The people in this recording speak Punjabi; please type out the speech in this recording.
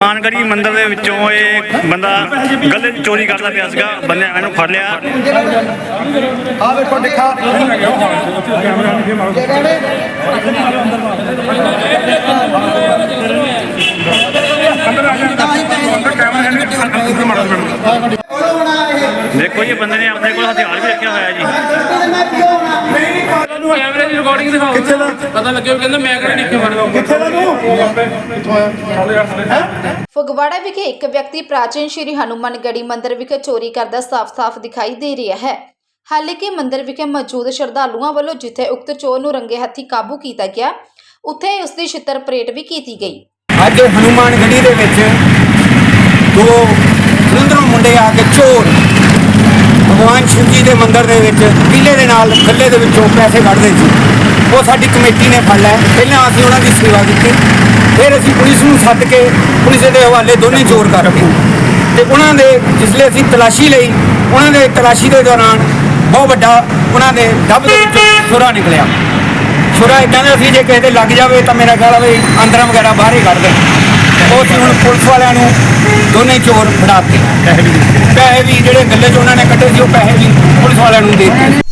ਮਾਨਗੜੀ ਮੰਦਿਰ ਦੇ ਵਿੱਚੋਂ ਇਹ ਬੰਦਾ ਗੱਲੇ ਚੋਰੀ ਕਰਦਾ ਪਿਆ ਸੀਗਾ ਬੰਦੇ ਇਹਨੂੰ ਫੜ ਲਿਆ। ਆ ਵੇਖੋ ਦਿਖਾ। ਦੇਖੋ ਜੀ ਬੰਦੇ ਨੇ ਆਪਣੇ ਕੋਲ ਹਥਿਆਰ ਵੀ ਰੱਖਿਆ ਹੋਇਆ ਜੀ। ਕੈਮਰੇ ਦੀ ਰਿਕਾਰਡਿੰਗ ਦਿਖਾਓ। ਕਿੱਥੇ ਦਾ? ਪਤਾ ਲੱਗਿਆ ਵੀ ਕਹਿੰਦਾ ਮੈਂ ਕਿਹੜੇ ਨਿੱਕੇ ਮਾਰ ਕਿੱਥੇ ਦਾ ਤੂੰ? ਫਗਵਾੜਾ ਵਿਖੇ ਇੱਕ ਵਿਅਕਤੀ ਪ੍ਰਾਚੀਨ ਸ਼੍ਰੀ ਹਨੂੰਮਾਨਗੜੀ ਮੰਦਿਰ ਵਿਖੇ ਚੋਰੀ ਕਰਦਾ ਸਾਫ਼-ਸਾਫ਼ ਦਿਖਾਈ ਦੇ ਰਿਹਾ ਹੈ। ਹਾਲਾਂਕਿ ਮੰਦਿਰ ਵਿਖੇ ਮੌਜੂਦ ਸ਼ਰਧਾਲੂਆਂ ਵੱਲੋਂ ਜਿੱਥੇ ਉਕਤ ਚੋਰ ਨੂੰ ਰੰਗੇ ਹੱਥੀ ਕਾਬੂ ਕੀਤਾ ਗਿਆ ਉੱਥੇ ਉਸ ਦੀ ਛਿੱਤਰ ਪਰੇਡ ਵੀ ਕੀਤੀ ਗਈ। ਅੱਜ ਹਨੂਮਾਨ ਗੜੀ ਦੇ ਵਿੱਚ ਦੋ ਜਲੰਧਰੋਂ ਮੁੰਡੇ ਆ ਕੇ ਚੋਰ ਭਗਵਾਨ ਸ਼ਿਵ ਜੀ ਦੇ ਮੰਦਿਰ ਦੇ ਵਿੱਚ ਕਿਲੇ ਦੇ ਨਾਲ, ਖੱਲੇ ਦੇ ਵਿੱਚੋਂ ਪੈਸੇ ਕੱਢਦੇ ਸੀ। ਉਹ ਸਾਡੀ ਕਮੇਟੀ ਨੇ ਫੜ ਲਿਆ। ਪਹਿਲਾਂ ਅਸੀਂ ਉਹਨਾਂ ਦੀ ਸੇਵਾ ਕੀਤੀ। ਫਿਰ ਅਸੀਂ ਪੁਲਿਸ ਨੂੰ ਸੱਦ ਕੇ, ਪੁਲਿਸ ਦੇ ਹਵਾਲੇ ਦੋਨੇ ਚੋਰ ਕਰਕੇ ਤੇ ਉਹਨਾਂ ਦੇ ਜਿਸਲੇ ਅਸੀਂ ਤਲਾਸ਼ੀ ਲਈ, ਉਹਨਾਂ ਦੇ ਤਲਾਸ਼ੀ ਦੇ ਦੌਰਾਨ ਬਹੁਤ ਵੱਡਾ ਉਹਨਾਂ ਦੇ ਡੱਬ ਦੇ ਵਿੱਚੋਂ ਛੁਰਾ ਨਿਕਲਿਆ। ਛੁਰਾ ਇਦਾਂ ਦਾ ਸੀ, ਜੇ ਕਿਸੇ ਦੇ ਲੱਗ ਜਾਵੇ ਤਾਂ ਮੇਰਾ ਖਿਆਲ ਆ ਵੀ ਅੰਦਰਾਂ ਵਗੈਰਾ ਬਾਹਰ ਹੀ ਕੱਢ ਦੇ ਉਹ ਅਸੀਂ ਹੁਣ ਪੁਲਿਸ ਵਾਲਿਆਂ ਨੂੰ ਦੋਨੇ ਚੋਰ ਫੜਾਤੇ ਪੈਸੇ ਵੀ ਪੈਸੇ ਵੀ ਜਿਹੜੇ ਗੱਲੇ 'ਚ ਉਹਨਾਂ ਨੇ ਕੱਢੇ ਸੀ, ਉਹ ਪੈਸੇ ਵੀ ਪੁਲਿਸ ਵਾਲਿਆਂ ਨੂੰ ਦੇ ਦਿੱਤੇ।